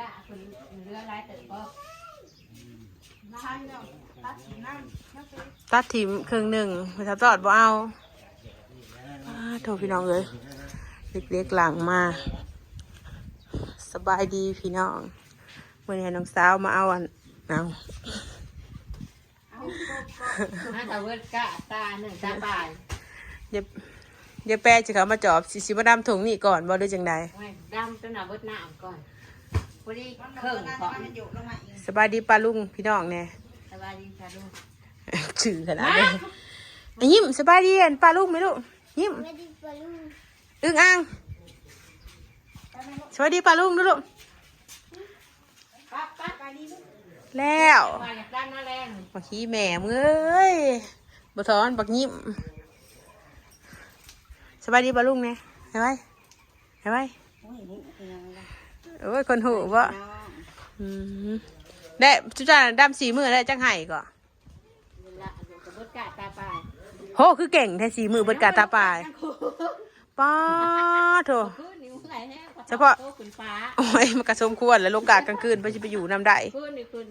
กะคนเรือลายแต่ก็ใช่แล้วตัดสีน้ำนักเรียนตัดถิ่มครึ่งหนึ่งไม่ทับตอดบ่เอาอ้าโทษพี่น้องเลยเล็กๆหลังมา สบายดีพี่น้องเมื่อนี้ให้น้องสาวมาเอาอันเอาน่าเวิร์ดกะตาหนึ่งตาปลายเดี๋ยวเดี๋ยวแปะจะเขามาจอบสิสิมาดำถุงนี่ก่อนบ่หรือจังใดไม่ดำจนหนาเวิร์ดน้ำก่อน อดีมันเครื่องมันของมันอยู่ลงมาอีกสบายดีปลาลุงพี่น้องเนี่ยสบายดีค่ะลูกชื่อขนาดนี้อะยิ้มสบายดีอันปลาลุงไหมลูกยิ้มอึ้งอ่างสวัสดีปลาลุงดูลูกปั๊บปั๊บไปดีลูกแล้วมาจากด้านหน้าแรงบักขี้แม่มึงเอ้ยบ่ทอนบักยิ้มสบายดีปลาลุงเนี่ยเห็นไหมเห็นไหม โอ้ยนี่เป็นยังไงล่ะโอ้ยคนหูบ่น้องอืมได้จุจ้าดำสีมือได้จังไห้ก่อเวลาอยู่กับเวิร์ดกะตาปลายโหคือเก่งแท้สีมือเบิดกาตาปลายป้าโถพื้นนิ้วไหลแห้งเฉพาะโต๊ะขึ้นฟ้าโอ้ยมันกระสมควรแล้วโลกากลางคืนไปจะไปอยู่น้ำได้พื้นนี่คุณ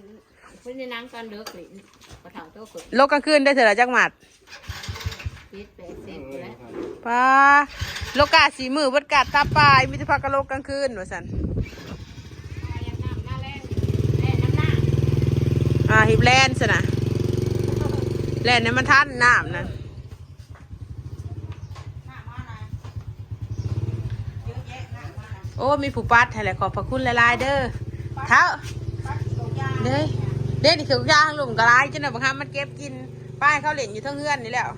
พื้นในนังตอนเลิกเลยกระถางโต๊ะขึ้นโลกกลางคืนได้เถอะละจักหมัดปิดแปดเสร็จแล้วป้าโลกาสีมือเบิดกาตาปลายมิตรพักกะโลกกลางคืนว่าสัน มายังน้ำหน้าแรงแรงน้ำหน้า อ่า ฮิบแลนด์สนะแลนเนี่ยมันทันน้ำนะหน้านหน้ามาหน่อยโอ้มีผู้ปัดให้แหละขอบพระคุณลายๆเด้อเท้าเด้ยเด้นี่คือยางหลุมกระไรจนแบบบางครั้งมันเก็บกินป้ายเขาเหล่นอยู่ทั้งเฮือนนี่แล้ว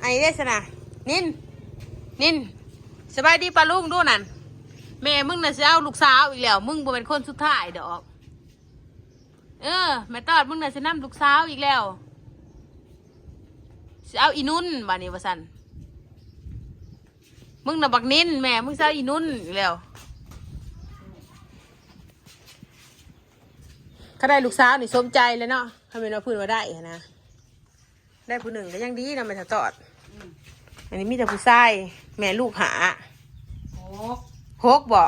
ไอ้เด้สนะนินนินสบายดีปลาลุงดูนั่นแม่มึงน่ะสิเอาลูกสาวอีกแล้ว มึงบ่เป็นคนสุดท้ายดอก เออแม่ตอดมึงน่ะสินำลูกสาวอีกแล้วสิเอาอีนุ่นบ้านี้ว่าสันมึงน่ะบักนินแม่มึงสิเอาอีนุ่นอีกแล้วถ้าได้ลูกสาวนี่สมใจเลยเนาะถ้าเป็นว่าพื้นว่าได้อะนะ ได้ผู้หนึ่งก็ยังดีนะไม่ถ้าตอด อันนี้มีแต่ผู้ชายแม่ลูกหาโอ้หกบ่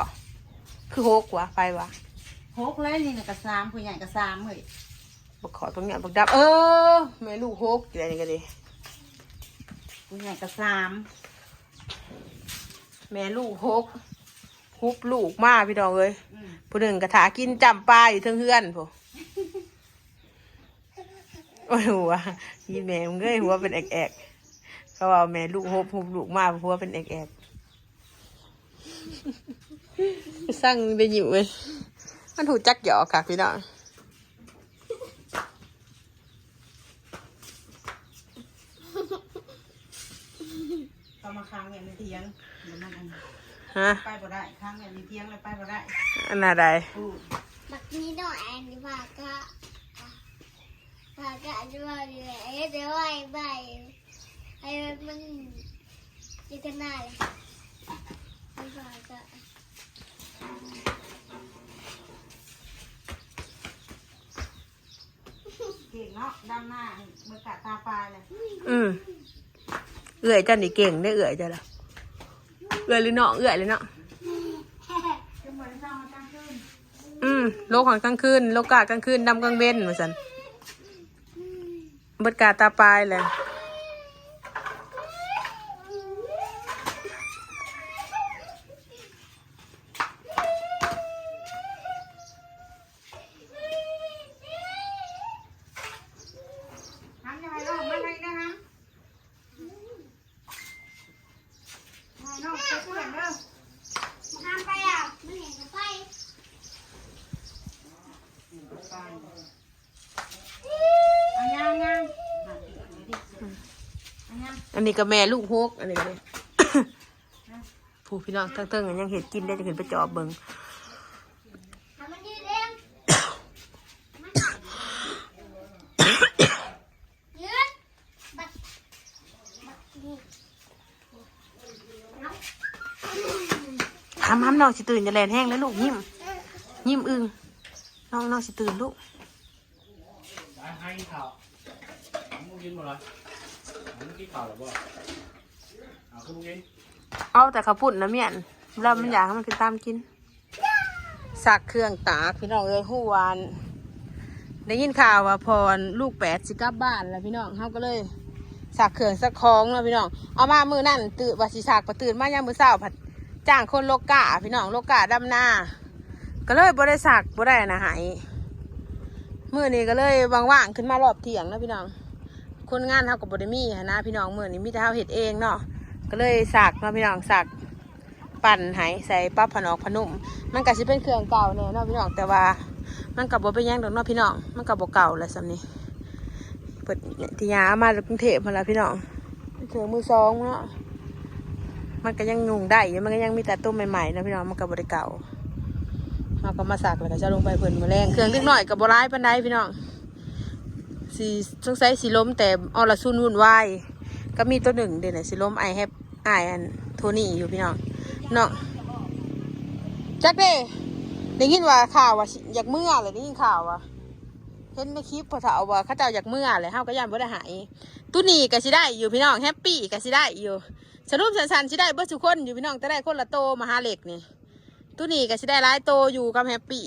คือหกวะไปวะ หกเลยนี่น่ะกระซามผู้ใหญ่กระซามเฮ้ยบักขอตรงเนี้ยบักดับเออแม่ลูกหกอะไรนี่ก็ดีผู้ใหญ่กระซามแม่ลูกหกฮุบลูกมาพี่น้องเอ้ยอืมผู้หนึ่งกระถากินจำปลาอยู่เทิงเฮือนผู้โอ้ยหัวยี่แม่มึงเอ้ยหัวเป็นแอกแอกๆเขาว่าแม่ลูกหบหุบลูกมาหัวเป็นแอกแอกๆสั่งได้อยู่เว้ย มันหูจักหยอกค่ะพี่น้องก็มาค้างเนี่ยในเทียงเดี๋ยวมันอันฮะไปบ่ได้ค้างเนี่ยในเทียงเลยไปบ่ได้อันน่ะใดอู้บักนี้ต้องแอนดิพากะพากะจะว่าดีเลยเดี๋ยวไอ้ใบไอ้มันจะกันได้เลยไอ้พากะ เก่งเนาะด้านหน้าเมื่อกะตาปลายเลยอืมเอื่อยจันนี่เก่งได้เอื่อยจ้ะละเอื่อยหรือเนาะเอื่อยเลยเนาะจะเหมือนเช้ามาตั้งขึ้นอืมโลกของกลางคืนโลกากลางคืนดำกลางเว้นเหมือนสันเบิดกาตาปลายเลย ทำยังไงล่ะมาไหนนะครับให้น้องไปเพื่อนเด้อ ทำไปอะไม่เห็นก็ไป ไปอันยังยังอั นยังอันนี้ก็แม่ลูกฮกอันนี้ก็เลยผู้พี่น้องทั้งเติ้งยังเห็ดกินได้จะขึ้นไปจอบเบิงทำห้ำน้องสิตื่นจะแลนแห้งแล้วลูกยิ้มยิ้มอึงน้องน้องสิตื่นลูกให้ให้ข่าวมึงกินหมดเลย มึงกินข่าวหรือเปล่าเอาคือมึงกินเอาแต่ข้าวปุ้นนะเมียนเรามันอยากให้มันคือตามกินสักเครื่องตากพี่น้องเอ้ยหู้วานได้ยินข่าวว่าพรลูกแปดสิกลับบ้านแล้วพี่น้องเขาก็เลยสักเครื่องสักของแล้วพี่น้องเอามามือนั่นตื่นว่าสิสักประตื่นมายามมือเช้าผัดจ้างคนโลกาพี่น้องโลกาดำหน้าก็เลยบ่ได้สักบ่ได้นะหายมือนี้ก็เลยว่างๆขึ้นมารอบเทียงนะพี่น้อง คนงานเขากับบดมีหั้นะพี่น้องเมือนี้มีแต่เขาเห็ดเองเนาะก็เลยสักเนาพี่น้องสักปั่นใหายใส่ปั๊บผนอกผนุ่มมันก็สิเป็นเครื่องเก่าแน่เนาะพี่น้องแต่ว่า มันกับบ่เป็นยังดอกเนาะพี่น้องมันกับบ่เก่าแล้วสำนี้เปิดที่ยามาจากกรุงเทพมาแล้วพี่น้องเครื่องมือสองเนาะมันก็ยังยุงได้อยู่มันก็ยังมีแต่ต้มใหม่ๆนะพี่น้องมันก็บ่ได้เก่าเราก็มาสักแล้วก็จะลงไปเพิ่นมือแรงเครื่องเล็กน้อยกับบ่ร้ายปานใดพี่น้อง สีสงสัยสีล้มแต่ออละซุนวุ่นวายก็มีตัวหนึ่งเดี๋ยวนสีล้มไอแฮปไออันโทนี่อยู่พี่น้องเนาะจักเด้ได้ยินว่าข่าวว่าอยากเมื่อเลยได้ยินข่าวว่าเห็นในคลิปพอเถาว่าเขาเจ้าอยากเมื่อเลยเฮาก็ยันบ่ได้หายตุนี่ก็สิได้อยู่พี่น้องแฮปปี้ก็สิได้อยู่สรุปสันๆสิได้เบิดทุกคนอยู่พี่น้องแต่ได้คนละโตมหาเหล็กนี่ตุนี่ก็สิได้หลายโตอยู่กับแฮปปี้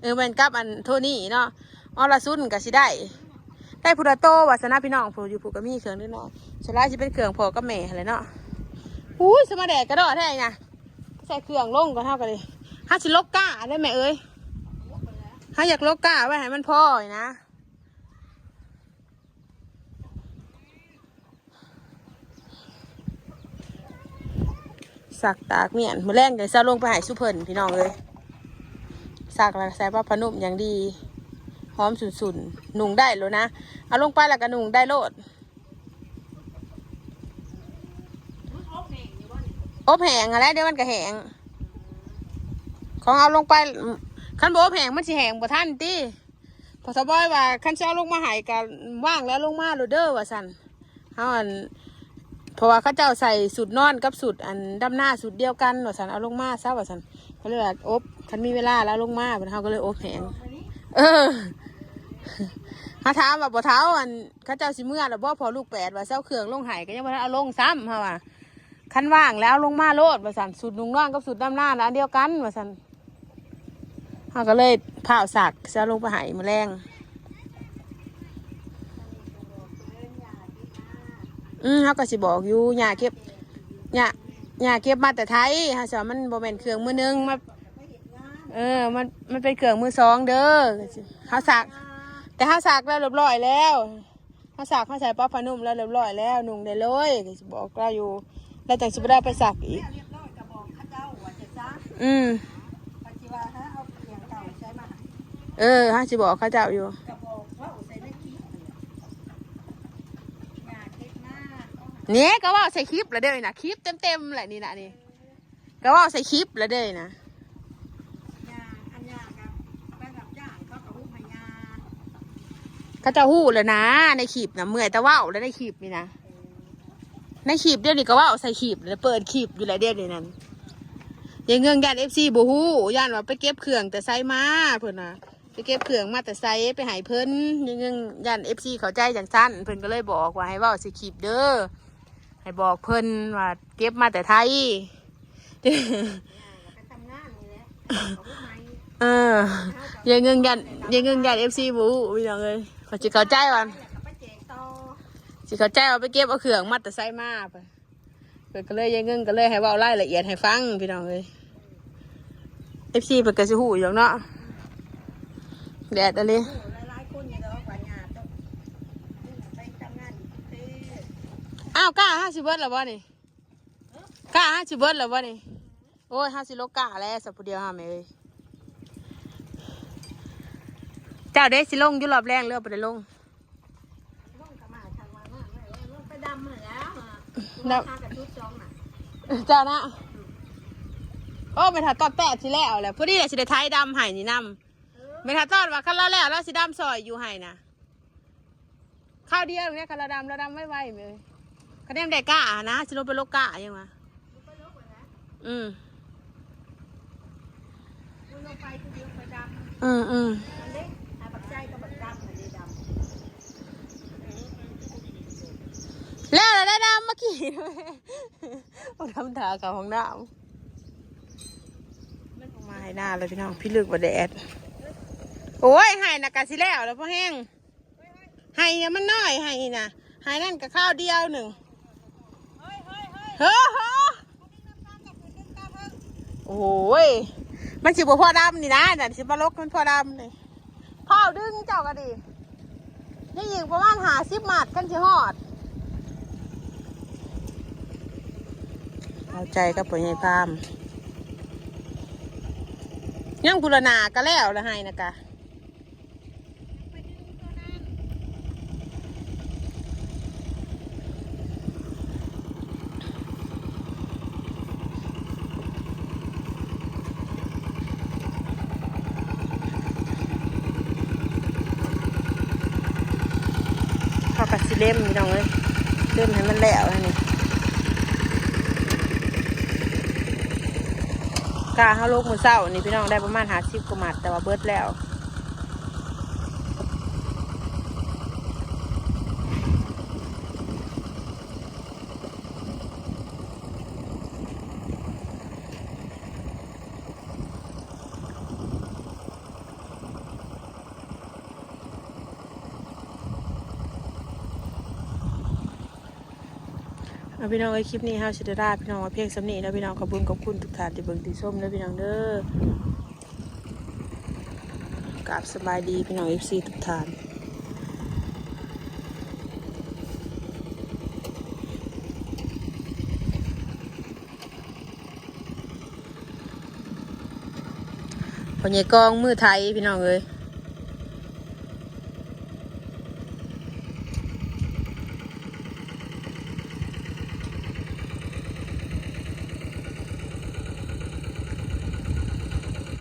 เออแมันกับอันโทนี่เนาะออละซุนก็สิได้ ได้พุทธโตวาสนาพี่น้องผู้อยู่ผู้ก็มีเครื่องด้วยเนาะฉลาจะเป็นเครื่องพอกับแม่อะไรเนาะอุ้ยสมาแดดกระโดดแท้ไงใส่เครื่องลงก็เท่ากันเลยห้าสิลกก้าได้ไหมเอ้ยห้าอยากลกก้าไว้ให้มันพ่อหน่อยนะสักตากเมียนมือแรงเดี๋ยวจะลงไปหายสุเพิ่นพี่น้องเลยสักแล้วใส่ผ้าพนุ่มอย่างดี หอมสุนๆหนุ่งได้แล้วนะ เอาลงไปแล้วก็หนุ่งได้โลดอบแหงอะไรเดี๋ยวมันก็แหงของเอาลงไปคันบอบแหงมันสิแหงบ่ทันติพอสบอยว่าคันจะเอาลงมาหายกันว่างแล้วลงมาโลดเด้อว่าสันเฮาอันเพราะว่าเขาเจ้าใส่สูตรนอนกับสูตรอันดำหน้าสูตรเดียวกันว่าสันเอาลงมาซะว่าสันเขาเลยว่าอบคันมีเวลาแล้วลงมาเฮาก็เลยอบแหงเออ มาถามว่าบ่เท้าอันข้าเจ้าสิเมื่อแล้วบ่พอลูกแปดว่าเจ้าเครื่องลงไห้ก็ยังบ่ทันเอาลงซ้ำเฮาว่าคันว่างแล้วลงมาโลดว่าซั่นสูตรนุ่งน้องกับสูตรดำหน้าน่ะอันเดียวกันว่าซั่นเฮาก็เลยผ่าสักเจ้าลงไปใหายมื้อแรงอืมเฮาก็สิบอกอยู่ยาเก็บย่าย่าเก็บมาแต่ไทยฮะสว่ามันบ่แม่นเครื่องมือหนึงมาเออมันมันเป็นเครื่องมือสองเด้อเขาสัก แต่เขาสักแล้วเรียบร้อยแล้วเขาสักเขาใส่ป๊อปพานุ่มแล้วเรียบร้อยแล้วนุ่งได้เลยก็สิบอกเราอยู่แล้วจังสิบ่ได้ไปสักอีกเรียบร้อยกระบอกข้าเจ้าว่าจะจ้าอืมปฏิวัติฮะเอาเสียงเก่าใช้มาเออเขาสิบอกเขาเจ้าอยู่กระบอกว่าใส่ในคลิปอยากเก็บมากเนี่ยก็ว่าใส่คลิปแล้วเด้อนะคลิปเต็มๆแหละนี่นะนี่ก็ว่าใส่คลิปแล้วเด้อนะ ยาอันยากับไปรับจ้างเขากับผู้พญา เขาเจะหู้แล้วนะ ในคลิปนะเมื่อยแต่ว่าวแล้วในคลิปนี่นะในคลิปเดี๋ยวนี้ก็ว่าวใส่คลิปแล้วเปิดคลิปอยู่แล้วเดี๋ยวนี้นั่นยังเงื่อนยันเอฟซีบูฮู้ยันว่าไปเก็บเครื่องแต่ไซมาเพิ่นนะไปเก็บเครื่องมาแต่ไซไปใหายเพิ่นยังเงื่อนยันเอฟซีเข้าใจอย่างสั้นเพิ่นก็เลยบอกว่าให้เว่าสิคลิปเด้อให้บอกเพิ่นว่าเก็บมาแต่ไทยไปทำงานนี่แหละกับผู้ไม้เออยังเงื่อนยันยังเงื่อนยันเอฟซีบูฮู้พี่น้องเลย ขอจิเข้าใจว่าแล้วก็ไปแจกต่อสิเข้าใจว่าไปเก็บเอาเครื่องมาแต่ไซมาเพิ่นเพิ่นก็เลยยังเงื่อนก็เลยให้เว้ารายละเอียดให้ฟังพี่น้องเลยเอฟซีเพิ่นก็สิฮู้อยู่เนาะแดดอะไรหลายๆคนอยู่แล้วกว่าญาติต้องไปทำงานเต้อ้าวกล้าห้าสิบเบิร์ดแล้ววะนี่กล้าห้าสิบเบิร์ดแล้ววะนี่โอ้ยห้าสิบโลกล้าแล้วสักผู้เดียวห้าแม่เอ้ย เจ้าเด้สิลงอยุรอบแรงเรือไปได้ลงลงกระมาทางมามาลงไปดำมาแล้วดำทางกับชุดจองน่ะเจ้านะโอ้ไม่ถัดตอดแปดสิแล้วแหละพอดีแหละสิได้ไทยดำไห้นี่นำไม่ถัดตอดว่าคันละแล้วแล้วสิดำซอยอยู่ไห้นะข้าวเดียวเนี่ยคันละดำละดำไม่ไหวๆเลยคะแนนได้กล้านะสิลงไปโลกกล้ายังวะอืมลงไปคือลงไปดำอืมอืมมันเล็ กอาบักกับมันได้ดำแล้วเราได้ดำเมื่อกี้ด้วยโอ้ทำทากับของดำมันออกมาให้หน้าเลยพี่น้อง พี่ลึกว่าแดดโอ้ยไห้นะกะสิแล้วแล้วพ่อแห้งไห้เนี่ยมันน้อยห้นี่นะไห้นั่นกับข้าวเดียวหนึ่งเฮ้อเฮ้อโอ้ย มันสิบพ่อดำนี่นะแต่สิบลกมันพ่อดำนี่ พ่อดึงเจ้าก็ดีนี่ยิงประมาณหาสิบหมัดกันสิหอด เอาใจกับปัญญาพามยังกุลนากะแล้วละให้นะกะ เล่มพี่น้องเลยเล่มให้มันแล้วนะนี่กาเฮาลูกมือเศร้านี่พี่น้องได้ประมาณหาสิบกว่าหมัดแต่ว่าเบิดแล้ว เอาพี่น้องไอ้คลิปนี้เฮาสิด้ลาพี่น้องเพียงสำนีแล้วพี่น้องขอบคุณขอบคุณทุกท่านที่เบิ่งที่ชมแล้วพี่น้องเด้อกราบสบายดีพี่น้อง FC ทุกท่านพอใหญ่กองมือไทยพี่น้องเอ้ย